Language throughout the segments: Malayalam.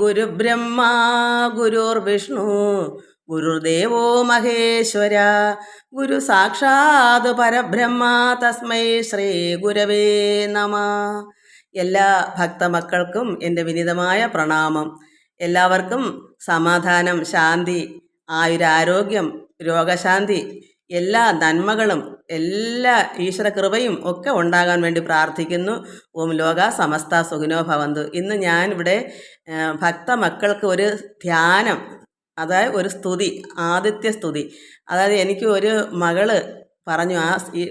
ഗുരുബ്രഹ്മ ഗുരുർവിഷ്ണു ഗുരുദേവോ മഹേശ്വര. ഗുരു സാക്ഷാത് പരബ്രഹ്മ തസ്മൈ ശ്രീ ഗുരവേ നമ. എല്ലാ ഭക്തമക്കൾക്കും എന്റെ വിനിതമായ പ്രണാമം. എല്ലാവർക്കും സമാധാനം ശാന്തി ആയുരാരോഗ്യം രോഗശാന്തി എല്ലാ നന്മകളും എല്ലാ ഈശ്വര കൃപയും ഒക്കെ ഉണ്ടാകാൻ വേണ്ടി പ്രാർത്ഥിക്കുന്നു. ഓം ലോക സമസ്ത സുഖിനോ ഭവന്തു. ഇന്ന് ഞാൻ ഇവിടെ ഭക്ത ഭക്തമക്കൾക്ക് ഒരു ധ്യാനം അതായത് ഒരു സ്തുതി ആദിത്യ സ്തുതി. അതായത് എനിക്ക് ഒരു മകൾ പറഞ്ഞു ആ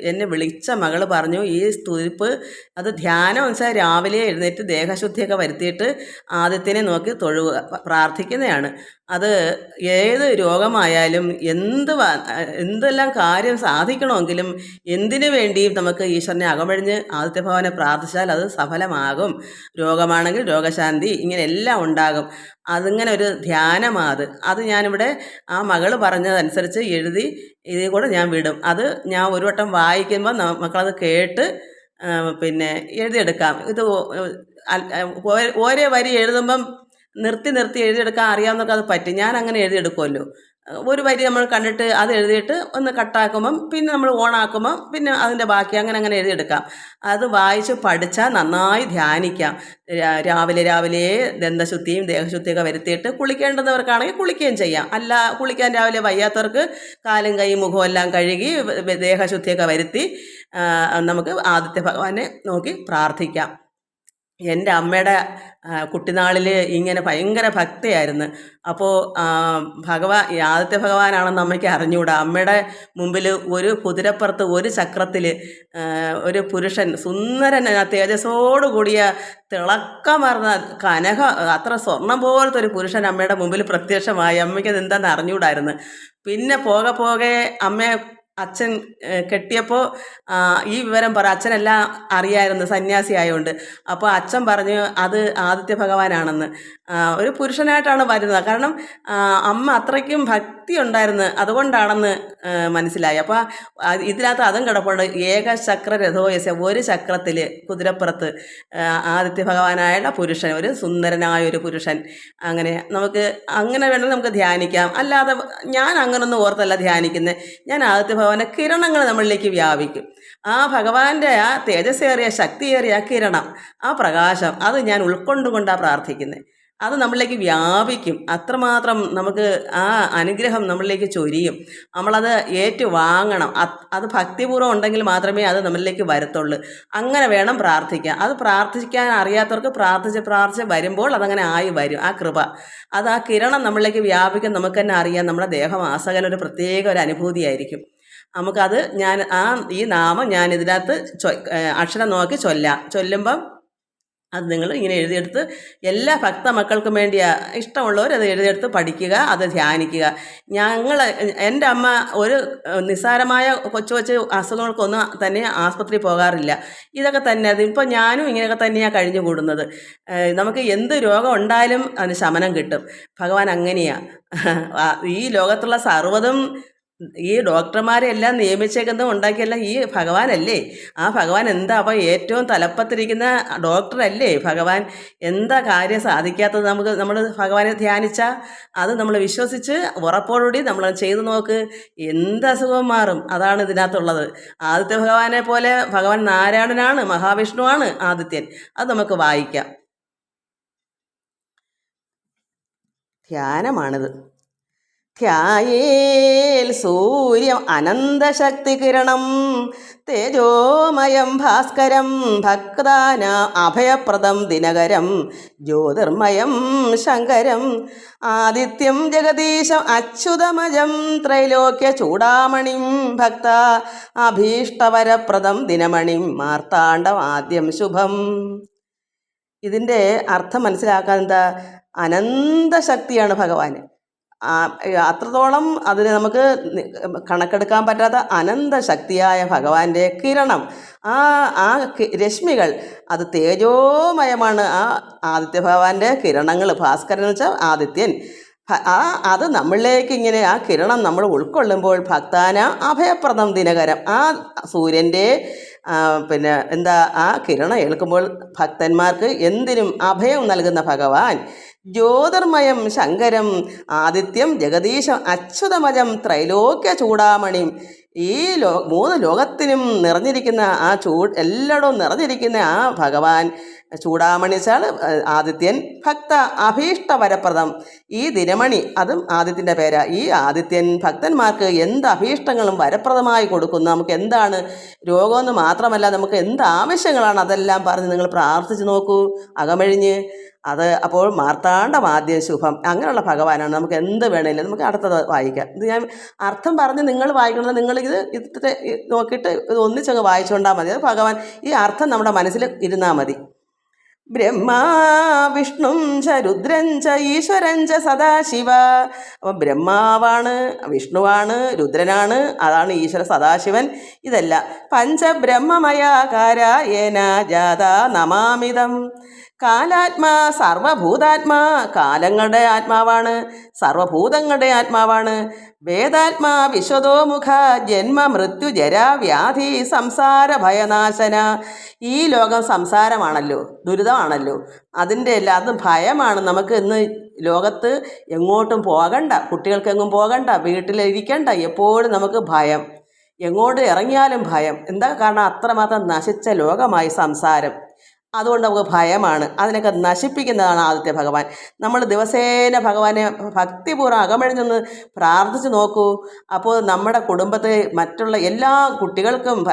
എന്നെ വിളിച്ച മകൾ പറഞ്ഞു ഈ സ്തുതിപ്പ് അത് ധ്യാനം എന്ന് വെച്ചാൽ രാവിലെ എഴുന്നേറ്റ് ദേഹശുദ്ധിയൊക്കെ വരുത്തിയിട്ട് ആദ്യത്തിനെ നോക്കി തൊഴുക പ്രാർത്ഥിക്കുന്നതാണ് അത് ഏത് രോഗമായാലും എന്ത് എന്തെല്ലാം കാര്യം സാധിക്കണമെങ്കിലും എന്തിനു വേണ്ടിയും നമുക്ക് ഈശ്വരനെ അകമഴിഞ്ഞ് ആദിത്യ ഭവനെ പ്രാർത്ഥിച്ചാൽ അത് സഫലമാകും. രോഗമാണെങ്കിൽ രോഗശാന്തി ഇങ്ങനെ എല്ലാം ഉണ്ടാകും. അതിങ്ങനെ ഒരു ധ്യാനമാണ് അത്. അത് ഞാനിവിടെ ആ മകൾ പറഞ്ഞതനുസരിച്ച് എഴുതി ഇതിൽ കൂടെ ഞാൻ വിടും. അത് ഞാൻ ഒരു വട്ടം വായിക്കുമ്പോൾ മക്കളത് കേട്ട് പിന്നെ എഴുതിയെടുക്കാം. ഇത് ഓരോ വരി എഴുതുമ്പം നിർത്തി നിർത്തി എഴുതിയെടുക്കാൻ അറിയാവുന്നവർക്ക് അത് പറ്റും. ഞാൻ അങ്ങനെ എഴുതിയെടുക്കുമല്ലോ ഒരു വരി നമ്മൾ കണ്ടിട്ട് അത് എഴുതിയിട്ട് ഒന്ന് കട്ടാക്കുമ്പം പിന്നെ നമ്മൾ ഓണാക്കുമ്പം പിന്നെ അതിന്റെ ബാക്കി അങ്ങനെ അങ്ങനെ എഴുതിയെടുക്കാം. അത് വായിച്ച് പഠിച്ചാൽ നന്നായി ധ്യാനിക്കാം. രാവിലെ രാവിലെ ദന്തശുദ്ധിയും ദേഹശുദ്ധിയൊക്കെ വരുത്തിയിട്ട് കുളിക്കേണ്ടുന്നവർക്കാണെങ്കിൽ കുളിക്കുകയും ചെയ്യാം. അല്ല കുളിക്കാൻ രാവിലെ വയ്യാത്തവർക്ക് കാലും കൈ മുഖവും എല്ലാം കഴുകി ദേഹശുദ്ധിയൊക്കെ വരുത്തി നമുക്ക് ആദിത്യ ഭഗവാനെ നോക്കി പ്രാർത്ഥിക്കാം. എന്റെ അമ്മയുടെ കുട്ടിനാളിൽ ഇങ്ങനെ ഭയങ്കര ഭക്തിയായിരുന്നു. അപ്പോൾ ഭഗവാൻ ആദ്യത്തെ ഭഗവാനാണെന്ന് അമ്മയ്ക്ക് അറിഞ്ഞുകൂടാ. അമ്മയുടെ മുമ്പിൽ ഒരു കുതിരപ്പുറത്ത് ഒരു ചക്രത്തിൽ ഒരു പുരുഷൻ സുന്ദരൻ തേജസ്സോടു കൂടിയ തിളക്കമർന്ന കനക അത്ര സ്വർണം പോലത്തെ ഒരു പുരുഷൻ അമ്മയുടെ മുമ്പിൽ പ്രത്യക്ഷമായി. അമ്മയ്ക്ക് അത് എന്താണെന്ന് അറിഞ്ഞുകൂടായിരുന്നു. പിന്നെ പോകെ പോകെ അമ്മയെ അച്ഛൻ കെട്ടിയപ്പോൾ ഈ വിവരം പറ. അച്ഛനെല്ലാം അറിയായിരുന്നു സന്യാസി ആയതുകൊണ്ട് അപ്പോൾ അച്ഛൻ പറഞ്ഞു അത് ആദിത്യ ഭഗവാനാണെന്ന്. ഒരു പുരുഷനായിട്ടാണ് വരുന്നത്. കാരണം അമ്മ അത്രയ്ക്കും ഭക്തി ഉണ്ടായിരുന്നു അതുകൊണ്ടാണെന്ന് മനസ്സിലായി. അപ്പോൾ ഇതിനകത്ത് അതും കിടപ്പുണ്ട്. ഏകചക്ര രഥോയസ ഒരു ചക്രത്തിൽ കുതിരപ്പുറത്ത് ആദിത്യ ഭഗവാനായുള്ള പുരുഷൻ ഒരു സുന്ദരനായ ഒരു പുരുഷൻ. അങ്ങനെ നമുക്ക് അങ്ങനെ വേണമെങ്കിൽ നമുക്ക് ധ്യാനിക്കാം. അല്ലാതെ ഞാൻ അങ്ങനൊന്നും ഓർത്തല്ല ധ്യാനിക്കുന്നത് ഞാൻ ആദിത്യ ഭഗവാന്റെ കിരണങ്ങൾ നമ്മളിലേക്ക് വ്യാപിക്കും. ആ ഭഗവാന്റെ ആ തേജസ്സേറിയ ശക്തിയേറിയ ആ കിരണം ആ പ്രകാശം അത് ഞാൻ ഉൾക്കൊണ്ടുകൊണ്ടാണ് പ്രാർത്ഥിക്കുന്നത് അത് നമ്മളിലേക്ക് വ്യാപിക്കും. അത്രമാത്രം നമുക്ക് ആ അനുഗ്രഹം നമ്മളിലേക്ക് ചൊരിയും. നമ്മളത് ഏറ്റു വാങ്ങണം അത് ഭക്തിപൂർവം ഉണ്ടെങ്കിൽ മാത്രമേ അത് നമ്മളിലേക്ക് വരത്തുള്ളൂ. അങ്ങനെ വേണം പ്രാർത്ഥിക്കാൻ. അത് പ്രാർത്ഥിക്കാൻ അറിയാത്തവർക്ക് പ്രാർത്ഥിച്ച് പ്രാർത്ഥിച്ച് വരുമ്പോൾ അതങ്ങനെ ആയി വരും. ആ കൃപ. അത് ആ കിരണം നമ്മളിലേക്ക് വ്യാപിക്കും. നമുക്ക് തന്നെ അറിയാം. നമ്മുടെ ദേഹമാസകൻ ഒരു പ്രത്യേക ഒരു അനുഭൂതിയായിരിക്കും. നമുക്കത് ഞാൻ ആ ഈ നാമം ഞാൻ ഇതിനകത്ത് അക്ഷരം നോക്കി ചൊല്ലാം. ചൊല്ലുമ്പം അത് നിങ്ങൾ ഇങ്ങനെ എഴുതിയെടുത്ത് എല്ലാ ഭക്ത മക്കൾക്കും വേണ്ടിയ ഇഷ്ടമുള്ളവർ അത് എഴുതിയെടുത്ത് പഠിക്കുക അത് ധ്യാനിക്കുക. ഞങ്ങൾ എന്റെ അമ്മ ഒരു നിസ്സാരമായ കൊച്ചു കൊച്ചു അസുഖങ്ങൾക്കൊന്നും തന്നെ ആസ്പത്രി പോകാറില്ല. ഇതൊക്കെ തന്നെ അത് ഇപ്പോൾ ഞാനും ഇങ്ങനെയൊക്കെ തന്നെയാണ് കഴിഞ്ഞു കൂടുന്നത്. നമുക്ക് എന്ത് രോഗം ഉണ്ടായാലും അതിന് ശമനം കിട്ടും. ഭഗവാൻ അങ്ങനെയാണ് ഈ ലോകത്തുള്ള സർവതും ഈ ഡോക്ടർമാരെ എല്ലാം നിയമിച്ചേക്കുന്നതും ഉണ്ടാക്കിയെല്ലാം ഈ ഭഗവാനല്ലേ? ആ ഭഗവാൻ എന്താ അപ്പോൾ ഏറ്റവും തലപ്പത്തിരിക്കുന്ന ഡോക്ടറല്ലേ ഭഗവാൻ? എന്താ കാര്യം സാധിക്കാത്തത് നമുക്ക് നമ്മൾ ഭഗവാനെ ധ്യാനിച്ചാൽ അത് നമ്മൾ വിശ്വസിച്ച് ഉറപ്പോടുകൂടി നമ്മൾ ചെയ്തു നോക്ക്. എന്ത് അസുഖം മാറും? അതാണ് ഇതിനകത്തുള്ളത്. ആദിത്യ ഭഗവാനെ പോലെ ഭഗവാൻ നാരായണനാണ് മഹാവിഷ്ണുവാണ് ആദിത്യൻ. അത് നമുക്ക് വായിക്കാം. ധ്യാനമാണിത്. ധ്യായേൽ സൂര്യം അനന്തശക്തി കിരണം തേജോമയം ഭാസ്കരം ഭക്താന അഭയപ്രദം ദിനകരം ജ്യോതിർമയം ശങ്കരം ആദിത്യം ജഗദീശം അച്യുതമജം ത്രൈലോക്യ ചൂടാമണിം ഭക്ത അഭീഷ്ടവരപ്രദം ദിനമണിം മാർത്താണ്ഡം ആദ്യം ശുഭം. ഇതിന്റെ അർത്ഥം മനസ്സിലാക്കാൻ എന്താ അനന്തശക്തിയാണ് ഭഗവാൻ അത്രത്തോളം അതിന് നമുക്ക് കണക്കെടുക്കാൻ പറ്റാത്ത അനന്ത ശക്തിയായ ഭഗവാന്റെ കിരണം. ആ ആ രശ്മികൾ അത് തേജോമയമാണ്. ആ ആദിത്യ ഭഗവാന്റെ കിരണങ്ങൾ ഭാസ്കരൻ എന്ന് വെച്ചാൽ ആദിത്യൻ ആ അത് നമ്മളിലേക്ക് ഇങ്ങനെ ആ കിരണം നമ്മൾ ഉൾക്കൊള്ളുമ്പോൾ ഭക്താന അഭയപ്രദം ദിനകരം. ആ സൂര്യന്റെ പിന്നെ എന്താ ആ കിരണം ഏൽക്കുമ്പോൾ ഭക്തന്മാർക്ക് എന്തിനും അഭയം നൽകുന്ന ഭഗവാൻ. ജ്യോതിർമയം ശങ്കരം ആദിത്യം ജഗദീശം അച്യുതമജം ത്രൈലോക്യ ചൂടാമണിയും ഈ ലോ മൂന്ന് ലോകത്തിനും നിറഞ്ഞിരിക്കുന്ന ആ ചൂ എല്ലായിടവും നിറഞ്ഞിരിക്കുന്ന ആ ഭഗവാൻ. ചൂടാമണി വെച്ചാൽ ആദിത്യൻ ഭക്ത അഭീഷ്ട വരപ്രദം. ഈ ദിനമണി അതും ആദിത്യന്റെ പേരാ. ഈ ആദിത്യൻ ഭക്തന്മാർക്ക് എന്ത് അഭീഷ്ടങ്ങളും വരപ്രദമായി കൊടുക്കുന്നു? നമുക്ക് എന്താണ് രോഗമെന്ന് മാത്രമല്ല നമുക്ക് എന്ത് ആവശ്യങ്ങളാണ് അതെല്ലാം പറഞ്ഞ് നിങ്ങൾ പ്രാർത്ഥിച്ച് നോക്കൂ. അകമഴിഞ്ഞ്. അത് അപ്പോൾ മാർത്താണ്ഡമാദ്യം ശുഭം. അങ്ങനെയുള്ള ഭഗവാനാണ്. നമുക്ക് എന്ത് വേണമെങ്കിലും നമുക്ക് അടുത്തത് വായിക്കാം. ഇത് ഞാൻ അർത്ഥം പറഞ്ഞ് നിങ്ങൾ വായിക്കുന്നത് നിങ്ങൾ ഇത് ഇത് നോക്കിയിട്ട് ഇത് ഒന്നിച്ചങ്ങ് വായിച്ചുകൊണ്ടാൽ മതി. അത് ഭഗവാൻ ഈ അർത്ഥം നമ്മുടെ മനസ്സിൽ ഇരുന്നാൽ മതി. ബ്രഹ്മാ വിഷ്ണും ച രുദ്രൻ ച ഈശ്വരൻ ച സദാശിവ. അപ്പം ബ്രഹ്മാവാണ് വിഷ്ണുവാണ് രുദ്രനാണ് അതാണ് ഈശ്വര സദാശിവൻ. ഇതല്ല. പഞ്ചബ്രഹ്മമയാകാര ഏന ജാത നമാമിതം. കാലാത്മാ സർവഭൂതാത്മാ കാലങ്ങളുടെ ആത്മാവാണ് സർവഭൂതങ്ങളുടെ ആത്മാവാണ്. വേദാത്മാ വിശ്വതോമുഖ ജന്മ മൃത്യു ജരാ വ്യാധി സംസാര ഭയനാശന. ഈ ലോകം സംസാരമാണല്ലോ ദുരിതമാണല്ലോ. അതിന്റെ എല്ലാം ഭയമാണ് നമുക്ക് ഇന്ന് ലോകത്ത് എങ്ങോട്ടും പോകണ്ട കുട്ടികൾക്കെങ്ങും പോകണ്ട വീട്ടിലിരിക്കണ്ട എപ്പോഴും നമുക്ക് ഭയം. എങ്ങോട്ട് ഇറങ്ങിയാലും ഭയം. എന്താ കാരണം? അത്രമാത്രം നശിച്ച ലോകമായി സംസാരം. അതുകൊണ്ട് നമുക്ക് ഭയമാണ്. അതിനൊക്കെ നശിപ്പിക്കുന്നതാണ് ആദ്യത്തെ ഭഗവാൻ. നമ്മൾ ദിവസേന ഭഗവാനെ ഭക്തിപൂർവം അകമഴിഞ്ഞൊന്ന് പ്രാർത്ഥിച്ച് നോക്കൂ. അപ്പോൾ നമ്മുടെ കുടുംബത്തെ മറ്റുള്ള എല്ലാ കുട്ടികൾക്കും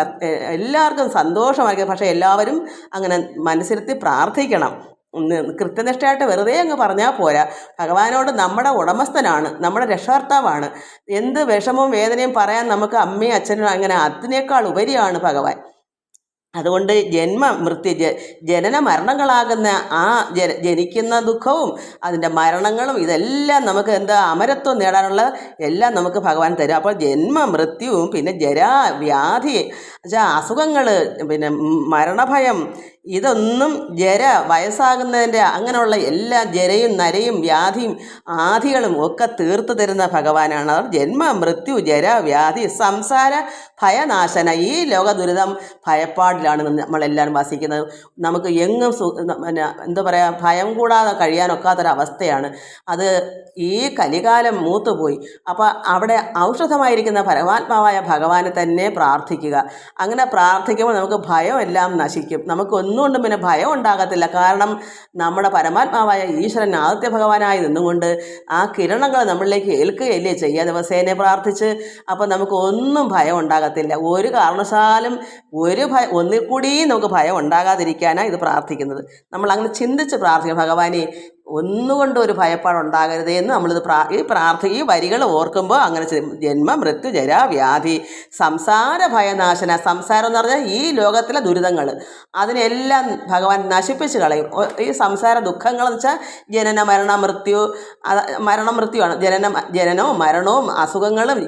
എല്ലാവർക്കും സന്തോഷമായിരിക്കും. പക്ഷേ എല്ലാവരും അങ്ങനെ മനസ്സിരുത്തി പ്രാർത്ഥിക്കണം. കൃത്യനിഷ്ഠയായിട്ട് വെറുതെ അങ്ങ് പറഞ്ഞാൽ പോരാ. ഭഗവാനോട് നമ്മുടെ ഉടമസ്ഥനാണ് നമ്മുടെ രക്ഷകർത്താവാണ്. എന്ത് വിഷമവും വേദനയും പറയാൻ നമുക്ക് അമ്മയും അച്ഛനും അങ്ങനെ അതിനേക്കാൾ ഉപരിയാണ് ഭഗവാൻ. അതുകൊണ്ട് ജന്മ മൃത്യു ജ ജനന മരണങ്ങളാകുന്ന ആ ജന ജനിക്കുന്ന ദുഃഖവും അതിന്റെ മരണങ്ങളും ഇതെല്ലാം നമുക്ക് എന്താ അമരത്വം നേടാനുള്ള എല്ലാം നമുക്ക് ഭഗവാൻ തരും. അപ്പോൾ ജന്മ മൃത്യുവും പിന്നെ ജരാ വ്യാധി വെച്ചാൽ അസുഖങ്ങൾ പിന്നെ മരണഭയം ഇതൊന്നും ജര വയസ്സാകുന്നതിന്റെ അങ്ങനെയുള്ള എല്ലാ ജരയും നരയും വ്യാധിയും ആധികളും ഒക്കെ തീർത്തു തരുന്ന ഭഗവാനാണ്. അവർ ജന്മ മൃത്യു ജര വ്യാധി സംസാര ഭയനാശന ഈ ലോക ദുരിതം ഭയപ്പാടിലാണ് നമ്മളെല്ലാവരും വസിക്കുന്നത്. നമുക്ക് എങ്ങും സു പിന്നെ എന്താ പറയുക ഭയം കൂടാതെ കഴിയാനൊക്കാത്തൊരവസ്ഥയാണ്. അത് ഈ കലികാലം മൂത്തുപോയി. അപ്പോൾ അവിടെ ഔഷധമായിരിക്കുന്ന പരമാത്മാവായ ഭഗവാനെ തന്നെ പ്രാർത്ഥിക്കുക. അങ്ങനെ പ്രാർത്ഥിക്കുമ്പോൾ നമുക്ക് ഭയമെല്ലാം നശിക്കും. നമുക്ക് ഒന്നുകൊണ്ടും പിന്നെ ഭയം ഉണ്ടാകത്തില്ല. കാരണം നമ്മുടെ പരമാത്മാവായ ഈശ്വരൻ ആദിത്യ ഭഗവാനായി നിന്നുകൊണ്ട് ആ കിരണങ്ങൾ നമ്മളിലേക്ക് ഏൽക്കുകയല്ലേ ചെയ്യുക. ദിവസേനെ പ്രാർത്ഥിച്ച് അപ്പോൾ നമുക്ക് ഒന്നും ഭയം ഉണ്ടാകത്തില്ല. ഒരു കാരണവശാലും ഒരു ഭയ ഒന്നിൽ കൂടിയും നമുക്ക് ഭയം ഉണ്ടാകാതിരിക്കാനാണ് ഇത് പ്രാർത്ഥിക്കുന്നത്. നമ്മൾ അങ്ങനെ ചിന്തിച്ച് പ്രാർത്ഥിക്കും ഭഗവാനെ ഒന്നുകൊണ്ടും ഒരു ഭയപ്പാടുണ്ടാകരുതേ എന്ന് നമ്മളിത് പ്രാ ഈ പ്രാർത്ഥ ഈ വരികൾ ഓർക്കുമ്പോൾ അങ്ങനെ. ജന്മ മൃത്യു ജര വ്യാധി സംസാര ഭയനാശന സംസാരം എന്ന് പറഞ്ഞാൽ ഈ ലോകത്തിലെ ദുരിതങ്ങൾ അതിനെല്ലാം ഭഗവാൻ നശിപ്പിച്ച് കളയും. ഈ സംസാര ദുഃഖങ്ങൾ എന്ന് വെച്ചാൽ ജനന മരണ മൃത്യു മരണം മൃത്യുവാണ്. ജനന ജനനവും മരണവും അസുഖങ്ങളും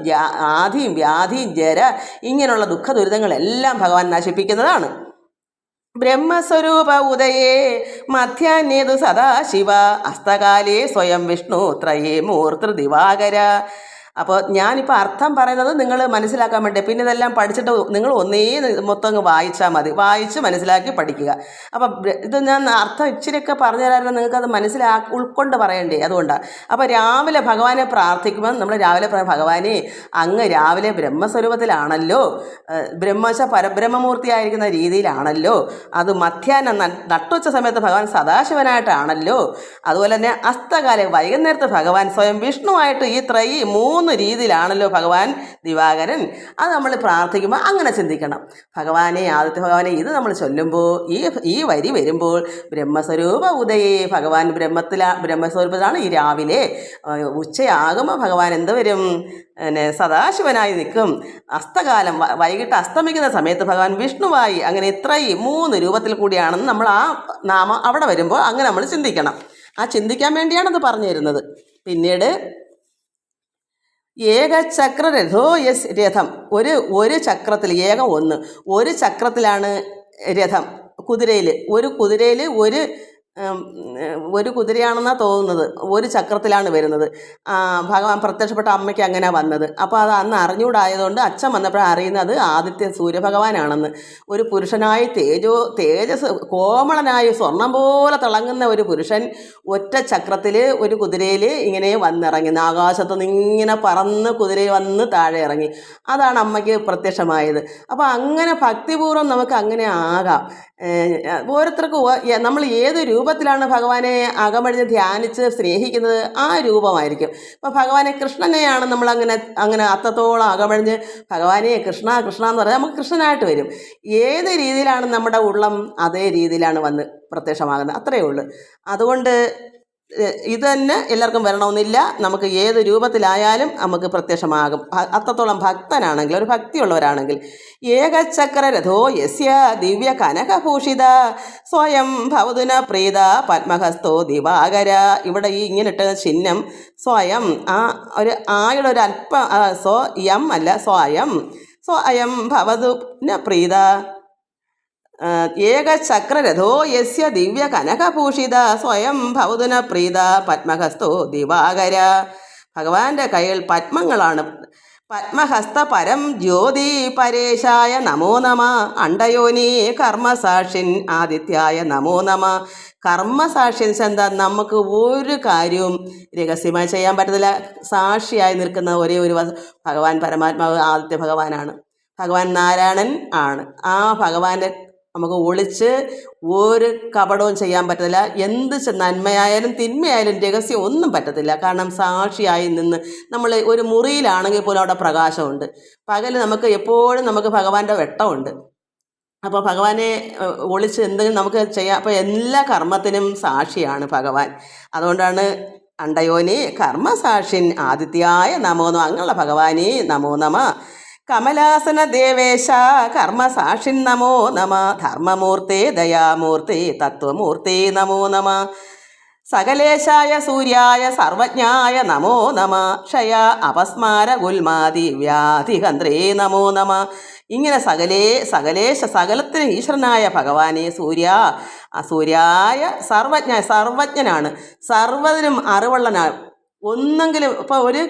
ആധിയും വ്യാധിയും ജര ഇങ്ങനെയുള്ള ദുഃഖ ദുരിതങ്ങളെല്ലാം ഭഗവാൻ നശിപ്പിക്കുന്നതാണ്. ബ്രഹ്മസ്വരൂപ ഉദയേ മധ്യാന്യേതു സദാശിവ അസ്തകാലേ സ്വയം വിഷ്ണു ത്രയേ മൂർത്തൃ ദിവാകര. അപ്പോൾ ഞാനിപ്പോൾ അർത്ഥം പറയുന്നത് നിങ്ങൾ മനസ്സിലാക്കാൻ വേണ്ടി. പിന്നെ ഇതെല്ലാം പഠിച്ചിട്ട് നിങ്ങൾ ഒന്നേ മൊത്തം അങ്ങ് വായിച്ചാൽ മതി. വായിച്ച് മനസ്സിലാക്കി പഠിക്കുക. അപ്പോൾ ഇത് ഞാൻ അർത്ഥം ഇച്ചിരിയൊക്കെ പറഞ്ഞു തരാറുണ്ട് അത് മനസ്സിലാ ഉൾക്കൊണ്ട് പറയണ്ടേ അതുകൊണ്ടാണ്. അപ്പോൾ രാവിലെ ഭഗവാനെ പ്രാർത്ഥിക്കുമ്പോൾ നമ്മൾ രാവിലെ ഭഗവാനെ അങ്ങ് രാവിലെ ബ്രഹ്മസ്വരൂപത്തിലാണല്ലോ. ബ്രഹ്മശ പരബ്രഹ്മമൂർത്തിയായിരിക്കുന്ന രീതിയിലാണല്ലോ. അത് മധ്യാഹ്നം നട്ടുച്ച സമയത്ത് ഭഗവാൻ സദാശിവനായിട്ടാണല്ലോ. അതുപോലെ തന്നെ അസ്തകാലം വൈകുന്നേരത്ത് ഭഗവാൻ സ്വയം വിഷ്ണുവായിട്ട് ഈ ത്രൈ മൂന്ന് രീതിയിലാണല്ലോ ഭഗവാൻ ദിവാകരൻ. അത് നമ്മൾ പ്രാർത്ഥിക്കുമ്പോൾ അങ്ങനെ ചിന്തിക്കണം. ഭഗവാനെ ആദിത്യ ഭഗവാനെ ഇത് നമ്മൾ ചൊല്ലുമ്പോൾ ഈ ഈ വരി വരുമ്പോൾ ബ്രഹ്മസ്വരൂപ ഉദയേ ഭഗവാൻ ബ്രഹ്മത്തിലാ ബ്രഹ്മസ്വരൂപത്തിലാണ് ഈ രാവിലെ. ഉച്ചയാകുമ്പോൾ ഭഗവാൻ എന്ത് വരും? പിന്നെ സദാശിവനായി നിൽക്കും. അസ്തകാലം വൈകിട്ട് അസ്തമിക്കുന്ന സമയത്ത് ഭഗവാൻ വിഷ്ണുവായി അങ്ങനെ ഇത്രയും മൂന്ന് രൂപത്തിൽ കൂടിയാണെന്ന് നമ്മൾ ആ നാമം അവിടെ വരുമ്പോൾ അങ്ങനെ നമ്മൾ ചിന്തിക്കണം. ആ ചിന്തിക്കാൻ വേണ്ടിയാണ് അത് പറഞ്ഞു തരുന്നത് പിന്നീട് ഏകചക്ര രഥോ യസ് രഥം. ഒരു ഒരു ചക്രത്തിൽ ഏകം ഒന്ന്. ഒരു ചക്രത്തിലാണ് രഥം കുതിരയിൽ ഒരു കുതിരയിൽ ഒരു ഒരു കുതിരയാണെന്നാണ് തോന്നുന്നത്. ഒരു ചക്രത്തിലാണ് വരുന്നത്. ഭഗവാൻ പ്രത്യക്ഷപ്പെട്ട അമ്മയ്ക്ക് അങ്ങനെ വന്നത്. അപ്പോൾ അത് അന്ന് അറിഞ്ഞുകൂടായതുകൊണ്ട് അച്ഛൻ വന്നപ്പോഴാണ് അറിയുന്നത് ആദിത്യ സൂര്യഭഗവാനാണെന്ന്. ഒരു പുരുഷനായി തേജോ തേജസ് കോമളനായി സ്വർണം പോലെ തിളങ്ങുന്ന ഒരു പുരുഷൻ ഒറ്റ ചക്രത്തിൽ ഒരു കുതിരയിൽ ഇങ്ങനെ വന്നിറങ്ങി. ആകാശത്ത് നിന്ന് ഇങ്ങനെ പറന്ന് കുതിര വന്ന് താഴെ ഇറങ്ങി. അതാണ് അമ്മയ്ക്ക് പ്രത്യക്ഷമായത്. അപ്പോൾ അങ്ങനെ ഭക്തിപൂർവം നമുക്ക് അങ്ങനെ ആകാം. ഓരോരുത്തർക്കും നമ്മൾ ഏത് രൂപത്തിലാണ് ഭഗവാനെ അകമഴിഞ്ഞ് ധ്യാനിച്ച് സ്നേഹിക്കുന്നത് ആ രൂപമായിരിക്കും. അപ്പോൾ ഭഗവാനെ കൃഷ്ണനെയാണ് നമ്മൾ അങ്ങനെ അങ്ങനെ അത്തത്തോളം അകമഴിഞ്ഞ് ഭഗവാനെ കൃഷ്ണ കൃഷ്ണ എന്ന് പറഞ്ഞാൽ നമുക്ക് കൃഷ്ണനായിട്ട് വരും. ഏത് രീതിയിലാണ് നമ്മുടെ ഉള്ളം അതേ രീതിയിലാണ് വന്ന് പ്രത്യക്ഷമാകുന്നത്? അത്രയേ ഉള്ളൂ. അതുകൊണ്ട് ഇത് തന്നെ എല്ലാവർക്കും വരണമെന്നില്ല. നമുക്ക് ഏത് രൂപത്തിലായാലും നമുക്ക് പ്രത്യക്ഷമാകും. അത്രത്തോളം ഭക്തനാണെങ്കിൽ ഒരു ഭക്തിയുള്ളവരാണെങ്കിൽ ഏകചക്ര രഥോ യസ്യ ദിവ്യ കനകഭൂഷിത സ്വയം ഭവതുന പ്രീത പത്മഹസ്തോ ദിവാകര. ഇവിടെ ഈ ഇങ്ങനെ ഇട്ട ചിഹ്നം സ്വയം ആ ഒരു ആയുടെ ഒരു അല്പ സ്വ യം അല്ല സ്വയം സ്വയം ഭവതു പ്രീത. ഏകചക്രരഥോ യസ്യ ദിവ്യ കനകഭൂഷിത സ്വയം ഭൗതുന പ്രീത പത്മഹസ്തോ ദിവാകര. ഭഗവാന്റെ കയ്യിൽ പത്മങ്ങളാണ്. പത്മഹസ്ത പരം ജ്യോതി പരേശായ നമോ നമ. അണ്ടയോനി കർമ്മസാക്ഷിൻ ആദിത്യായ നമോ നമ. കർമ്മസാക്ഷിൻസ് എന്താ നമുക്ക് ഒരു കാര്യവും രഹസ്യമായി ചെയ്യാൻ പറ്റത്തില്ല. സാക്ഷിയായി നിൽക്കുന്ന ഒരേ ഒരു ഭഗവാൻ പരമാത്മാവ് ആദിത്യ ഭഗവാനാണ്. ഭഗവാൻ നാരായണൻ ആണ്. ആ ഭഗവാന്റെ നമുക്ക് ഒളിച്ച് ഒരു കപടവും ചെയ്യാൻ പറ്റത്തില്ല. എന്ത് നന്മയായാലും തിന്മയായാലും രഹസ്യം ഒന്നും പറ്റത്തില്ല. കാരണം സാക്ഷിയായി നിന്ന് നമ്മൾ ഒരു മുറിയിലാണെങ്കിൽ പോലും അവിടെ പ്രകാശമുണ്ട്. പകൽ നമുക്ക് എപ്പോഴും നമുക്ക് ഭഗവാന്റെ വെട്ടമുണ്ട്. അപ്പോൾ ഭഗവാനെ ഒളിച്ച് എന്തെങ്കിലും നമുക്ക് ചെയ്യാം. അപ്പോൾ എല്ലാ കർമ്മത്തിനും സാക്ഷിയാണ് ഭഗവാൻ. അതുകൊണ്ടാണ് അണ്ടയോനെ കർമ്മസാക്ഷിൻ ആദിത്യായ നമോ നമ അങ്ങനെയുള്ള ഭഗവാനെ നമോ നമ. കമലാസന ദേവേശ കർമ്മസാക്ഷിൻ നമോ നമ ധർമ്മമൂർത്തേ ദയാമൂർത്തേ തത്വമൂർത്തേ നമോ നമ. സകലേശായ സൂര്യായ സർവജ്ഞായ നമോ നമ. ക്ഷയ അപസ്മാര ഗുൽമാതി വ്യാധിഹന്ത്രേ നമോ നമ. ഇങ്ങനെ സകലേ സകലേശ സകലത്തിന് ഈശ്വരനായ ഭഗവാനെ സൂര്യ സൂര്യായ സർവജ്ഞ സർവജ്ഞനാണ്. സർവതിനും അറിവുള്ളനാണ് ഒന്നെങ്കിലും ഇപ്പോൾ ഒരു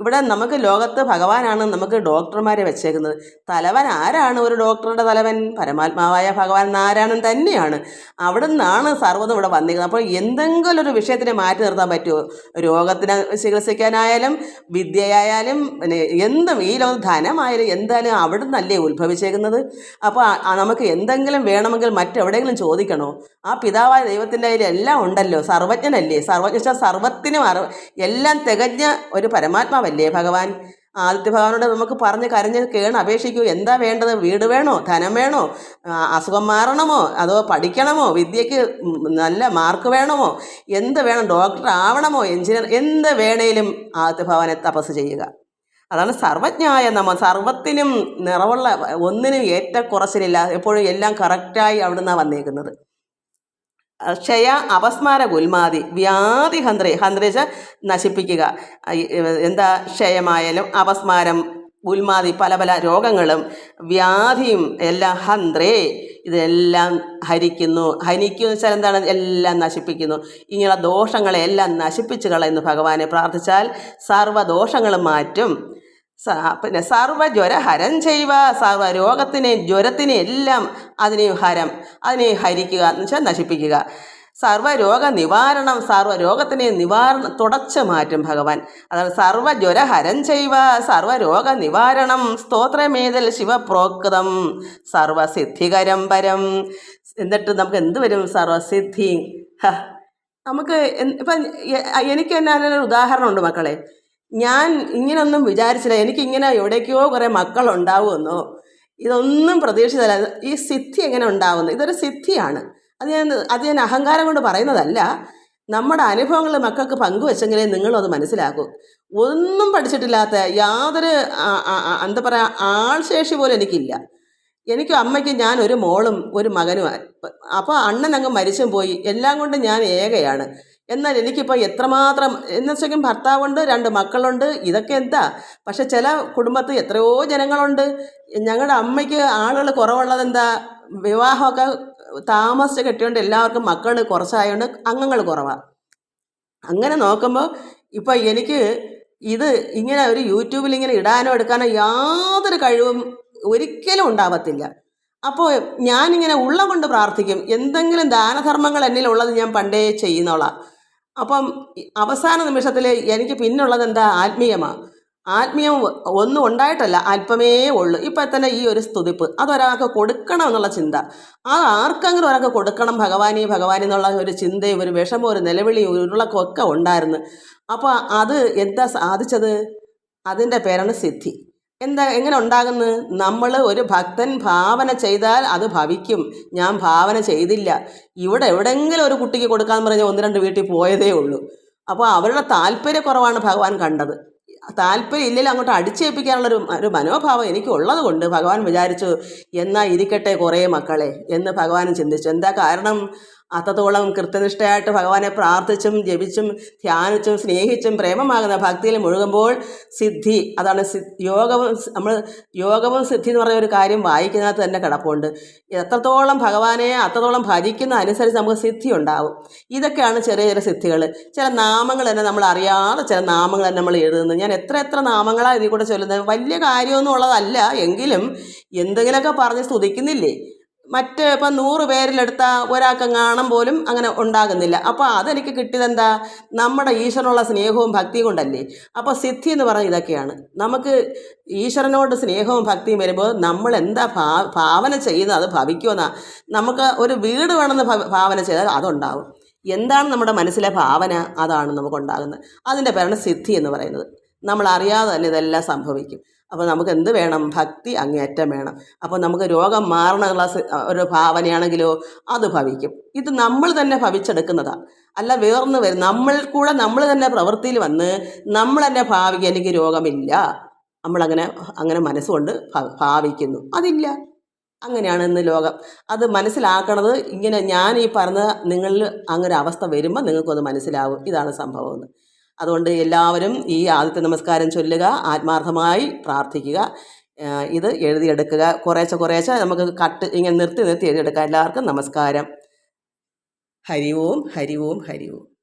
ഇവിടെ നമുക്ക് ലോകത്ത് ഭഗവാനാണ് നമുക്ക് ഡോക്ടർമാരെ വെച്ചേക്കുന്നത്. തലവൻ ആരാണ് ഒരു ഡോക്ടറുടെ തലവൻ? പരമാത്മാവായ ഭഗവാൻ നാരായണൻ തന്നെയാണ്. അവിടെ നിന്നാണ് സർവതും ഇവിടെ വന്നിരിക്കുന്നത്. അപ്പോൾ എന്തെങ്കിലും ഒരു വിഷയത്തിനെ മാറ്റി നിർത്താൻ പറ്റുമോ? രോഗത്തിന് ചികിത്സിക്കാനായാലും വിദ്യയായാലും പിന്നെ എന്തും ഈ ലോകം ധനമായാലും എന്തായാലും അവിടെ നിന്നല്ലേ ഉത്ഭവിച്ചേക്കുന്നത്? അപ്പോൾ നമുക്ക് എന്തെങ്കിലും വേണമെങ്കിൽ മറ്റെവിടെയെങ്കിലും ചോദിക്കണോ? ആ പിതാവായ ദൈവത്തിന്റെ കയ്യിൽ എല്ലാം ഉണ്ടല്ലോ. സർവജ്ഞനല്ലേ? സർവജ്ഞ സർവത്തിനും അറിവ് എല്ലാം തികഞ്ഞ ഒരു പരമാത്മാവല്ലേ ഭഗവാൻ? ആദിത്യ ഭഗവാനോട് നമുക്ക് പറഞ്ഞ് കരഞ്ഞ് കേണ് അപേക്ഷിക്കൂ. എന്താ വേണ്ടത്? വീട് വേണോ? ധനം വേണോ? അസുഖം മാറണമോ? അതോ പഠിക്കണമോ? വിദ്യയ്ക്ക് നല്ല മാർക്ക് വേണമോ? എന്ത് വേണം? ഡോക്ടർ ആവണമോ? എഞ്ചിനീയർ എന്ത് വേണേലും ആദിത്യ ഭഗവാനെ തപസ് ചെയ്യുക. അതാണ് സർവജ്ഞായ നമ്മ സർവത്തിനും നിറവുള്ള ഒന്നിനും ഏറ്റക്കുറച്ചിലില്ല എപ്പോഴും എല്ലാം കറക്റ്റായി അവിടുന്ന് വന്നേക്കുന്നത്. ക്ഷയ അപസ്മാര ഗുൽമാതി വ്യാധി ഹന്ത്രി ഹന്ത്രിച്ച് നശിപ്പിക്കുക. എന്താ ക്ഷയമായാലും അപസ്മാരം ഗുൽമാതി പല പല രോഗങ്ങളും വ്യാധിയും എല്ലാം ഹന്ത്രേ ഇതെല്ലാം ഹരിക്കുന്നു. ഹനിക്കുന്നു വെച്ചാൽ എന്താണ്? എല്ലാം നശിപ്പിക്കുന്നു. ഇങ്ങനെയുള്ള ദോഷങ്ങളെ എല്ലാം നശിപ്പിച്ച് കളയുന്നു ഭഗവാനെ. പ്രാർത്ഥിച്ചാൽ സർവദോഷങ്ങളും മാറ്റും. പിന്നെ സർവജ്വര ഹരം ചെയ്യുക സർവ രോഗത്തിനെ ജ്വരത്തിനെ എല്ലാം അതിനെ ഹരം അതിനെ ഹരിക്കുക എന്ന് വെച്ചാൽ നശിപ്പിക്കുക. സർവരോഗ നിവാരണം സർവരോഗത്തിനെ നിവാരണം തുടച്ചു മാറ്റും ഭഗവാൻ. അതാണ് സർവജ്വര ഹരം ചെയ്യുക സർവരോഗ നിവാരണം സ്തോത്രമേതൽ ശിവപ്രോക്തം സർവസിദ്ധികരം പരം. എന്നിട്ട് നമുക്ക് എന്ത് വരും? സർവസിദ്ധി. നമുക്ക് ഇപ്പം എനിക്ക് തന്നെ അതിനൊരു ഉദാഹരണമുണ്ട് മക്കളെ. ഞാൻ ഇങ്ങനൊന്നും വിചാരിച്ചില്ല. എനിക്കിങ്ങനെ എവിടേക്കോ കുറേ മക്കളുണ്ടാവുമെന്നോ. ഇതൊന്നും പ്രതീക്ഷിച്ചതല്ല. ഈ സിദ്ധി എങ്ങനെ ഉണ്ടാവുന്നു? ഇതൊരു സിദ്ധിയാണ്. അത് ഞാൻ അത് ഞാൻ അഹങ്കാരം കൊണ്ട് പറയുന്നതല്ല. നമ്മുടെ അനുഭവങ്ങൾ മക്കൾക്ക് പങ്കുവെച്ചെങ്കിലേ നിങ്ങളും അത് മനസ്സിലാക്കൂ ഒന്നും പഠിച്ചിട്ടില്ലാത്ത യാതൊരു എന്താ പറയുക ആൾശേഷി പോലും എനിക്കില്ല. എനിക്കും അമ്മയ്ക്ക് ഞാൻ ഒരു മോളും ഒരു മകനും. അപ്പോൾ അണ്ണൻ അങ്ങ് മരിച്ചും പോയി. എല്ലാം കൊണ്ട് ഞാൻ ഏകയാണ്. എന്നാൽ എനിക്കിപ്പോൾ എത്രമാത്രം എന്ന് വെച്ചെങ്കിൽ ഭർത്താവുണ്ട് രണ്ട് മക്കളുണ്ട് ഇതൊക്കെ എന്താ? പക്ഷെ ചില കുടുംബത്ത് എത്രയോ ജനങ്ങളുണ്ട്. ഞങ്ങളുടെ അമ്മയ്ക്ക് ആളുകൾ കുറവുള്ളത് എന്താ? വിവാഹമൊക്കെ താമസിച്ച് കെട്ടിയോണ്ട് എല്ലാവർക്കും മക്കൾ കുറച്ചായതുകൊണ്ട് അംഗങ്ങൾ കുറവാണ് അങ്ങനെ നോക്കുമ്പോൾ ഇപ്പം എനിക്ക് ഇത് ഇങ്ങനെ ഒരു യൂട്യൂബിൽ ഇങ്ങനെ ഇടാനോ എടുക്കാനോ യാതൊരു കഴിവും ഒരിക്കലും ഉണ്ടാവത്തില്ല. അപ്പോൾ ഞാനിങ്ങനെ ഉള്ള കൊണ്ട് പ്രാർത്ഥിക്കും എന്തെങ്കിലും ദാനധർമ്മങ്ങൾ എന്നിലുള്ളത് ഞാൻ പണ്ടേ ചെയ്യുന്നോളാം. അപ്പം അവസാന നിമിഷത്തിൽ എനിക്ക് പിന്നുള്ളത് എന്താ? ആത്മീയമാണ് ആത്മീയം ഒന്നും ഉണ്ടായിട്ടല്ല. അല്പമേ ഉള്ളൂ. ഇപ്പം തന്നെ ഈ ഒരു സ്തുതിപ്പ്. അതൊരാൾക്ക് കൊടുക്കണം എന്നുള്ള ചിന്ത. അത് ആർക്കെങ്കിലും ഒരാൾക്ക് കൊടുക്കണം ഭഗവാനി ഭഗവാനി എന്നുള്ള ഒരു ചിന്തയും ഒരു വിഷമവും ഒരു നിലവിളിയും ഉരുളക്കും ഒക്കെ ഉണ്ടായിരുന്നു. അപ്പോൾ അത് എന്താ സാധിച്ചത്? അതിന്റെ പേരാണ് സിദ്ധി. എന്താ എങ്ങനെ ഉണ്ടാകുന്നത് നമ്മൾ ഒരു ഭക്തൻ ഭാവന ചെയ്താൽ അത് ഭവിക്കും. ഞാൻ ഭാവന ചെയ്തില്ല. ഇവിടെ എവിടെയെങ്കിലും ഒരു കുട്ടിക്ക് കൊടുക്കാൻ പറഞ്ഞാൽ ഒന്ന് രണ്ട് വീട്ടിൽ പോയതേ ഉള്ളൂ. അപ്പോൾ അവരുടെ താല്പര്യക്കുറവാണ് ഭഗവാൻ കണ്ടത്. താല്പര്യം ഇല്ലെങ്കിൽ അങ്ങോട്ട് അടിച്ചേൽപ്പിക്കാനുള്ളൊരു ഒരു മനോഭാവം എനിക്ക് ഉള്ളത് കൊണ്ട് ഭഗവാൻ വിചാരിച്ചു എന്നാൽ ഇരിക്കട്ടെ കുറേ മക്കളെ എന്ന് ഭഗവാൻ ചിന്തിച്ചു. എന്താ കാരണം? അത്രത്തോളം കൃത്യനിഷ്ഠയായിട്ട് ഭഗവാനെ പ്രാർത്ഥിച്ചും ജപിച്ചും ധ്യാനിച്ചും സ്നേഹിച്ചും പ്രേമമാകുന്ന ഭക്തിയിൽ മുഴുകുമ്പോൾ സിദ്ധി അതാണ് യോഗവും നമ്മൾ യോഗവും സിദ്ധി എന്ന് പറയുന്ന ഒരു കാര്യം വായിക്കുന്നതിനകത്ത് തന്നെ കിടപ്പുണ്ട്. എത്രത്തോളം ഭഗവാനെ അത്രത്തോളം ഭജിക്കുന്ന അനുസരിച്ച് നമുക്ക് സിദ്ധി ഉണ്ടാവും. ഇതൊക്കെയാണ് ചെറിയ ചെറിയ സിദ്ധികൾ. ചില നാമങ്ങൾ തന്നെ നമ്മൾ അറിയാതെ ചില നാമങ്ങൾ തന്നെ നമ്മൾ എഴുതുന്നത് ഞാൻ എത്ര എത്ര നാമങ്ങളാണ് ഇതിൽ കൂടെ ചൊല്ലുന്നത്. വലിയ കാര്യമൊന്നും ഉള്ളതല്ല. എങ്കിലും എന്തെങ്കിലുമൊക്കെ പറഞ്ഞ് സ്തുതിക്കുന്നില്ലേ? മറ്റ് ഇപ്പം നൂറ് പേരിലെടുത്ത ഒരാൾക്ക് കാണാൻ പോലും അങ്ങനെ ഉണ്ടാകുന്നില്ല. അപ്പോൾ അതെനിക്ക് കിട്ടിയതെന്താ? നമ്മുടെ ഈശ്വരനുള്ള സ്നേഹവും ഭക്തിയും കൊണ്ടല്ലേ? അപ്പോൾ സിദ്ധി എന്ന് പറഞ്ഞ ഇതൊക്കെയാണ്. നമുക്ക് ഈശ്വരനോട് സ്നേഹവും ഭക്തിയും വരുമ്പോൾ നമ്മൾ എന്താ ഭാ ഭാവന ചെയ്യുന്നത്? അത് ഭവിക്കുമെന്നാ. നമുക്ക് ഒരു വീട് വേണമെന്ന് ഭാവന ചെയ്താൽ അതുണ്ടാവും. എന്താണ് നമ്മുടെ മനസ്സിലെ ഭാവന? അതാണ് നമുക്കുണ്ടാകുന്നത് അതിന്റെ പേരാണ് സിദ്ധി എന്ന് പറയുന്നത്. നമ്മൾ അറിയാതെ തന്നെ ഇതെല്ലാം സംഭവിക്കും. അപ്പോൾ നമുക്ക് എന്ത് വേണം? ഭക്തി അങ്ങേയറ്റം വേണം. അപ്പോൾ നമുക്ക് രോഗം മാറണമുള്ള ഒരു ഭാവനയാണെങ്കിലോ അത് ഭവിക്കും. ഇത് നമ്മൾ തന്നെ ഭവിച്ചെടുക്കുന്നതാണ് അല്ല വേർന്ന് വരും. നമ്മൾ കൂടെ നമ്മൾ തന്നെ പ്രവൃത്തിയിൽ വന്ന് നമ്മൾ തന്നെ ഭാവിക്കുക എനിക്ക് രോഗമില്ല. നമ്മളങ്ങനെ അങ്ങനെ മനസ്സുകൊണ്ട് ഭാവിക്കുന്നു. അതില്ല. അങ്ങനെയാണ് ഇന്ന് ലോകം. അത് മനസ്സിലാക്കണത് ഇങ്ങനെ ഞാൻ ഈ പറഞ്ഞ നിങ്ങളിൽ അങ്ങനെ അവസ്ഥ വരുമ്പോൾ നിങ്ങൾക്കത് മനസ്സിലാവും. ഇതാണ് സംഭവം അതുകൊണ്ട് എല്ലാവരും ഈ ആദ്യത്തെ നമസ്കാരം ചൊല്ലുക ആത്മാർത്ഥമായി പ്രാർത്ഥിക്കുക. ഇത് എഴുതിയെടുക്കുക. കുറേശ്ശെ കുറേശ്ശെ നമുക്ക് കട്ട് ഇങ്ങനെ നിർത്തി നിർത്തി എഴുതിയെടുക്കുക എല്ലാവർക്കും നമസ്കാരം. ഹരി ഓം ഹരി ഓം ഹരി ഓം.